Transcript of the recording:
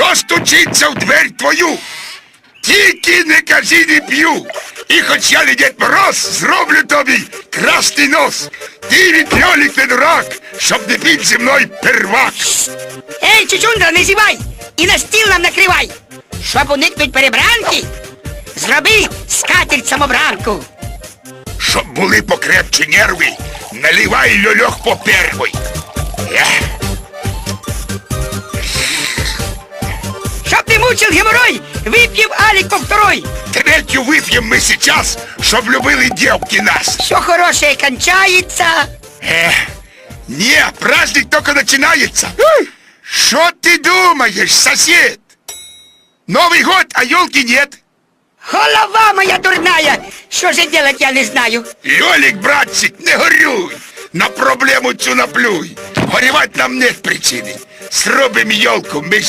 Хто стучиться в дверь твою? Тільки не кажи не п'ю. І хоч я не Дід Мороз, зроблю тобі красний нос. Ти від льолік не дурак, щоб не піть зі мною первак. Ей, чучундра, не зівай! І на стіл нам накривай! Щоб уникнуть перебранки, зроби скатерть самобранку. Щоб були покрепче нерви, наливай льольох по первой. Щоб не мучив геморой, вип'єм Алік по второй. Третю вип'ємо ми сейчас, щоб любили дівки нас. Все хорошее кончается. Ех, не, праздник только начинается. Что ты думаешь, сосед? Новый год, а елки нет. Голова моя дурная! Що же делать я не знаю. Лёлик, братчик, не горюй. На проблему цю наплюй. Горевать нам нет причини. Зробим елку, ми ж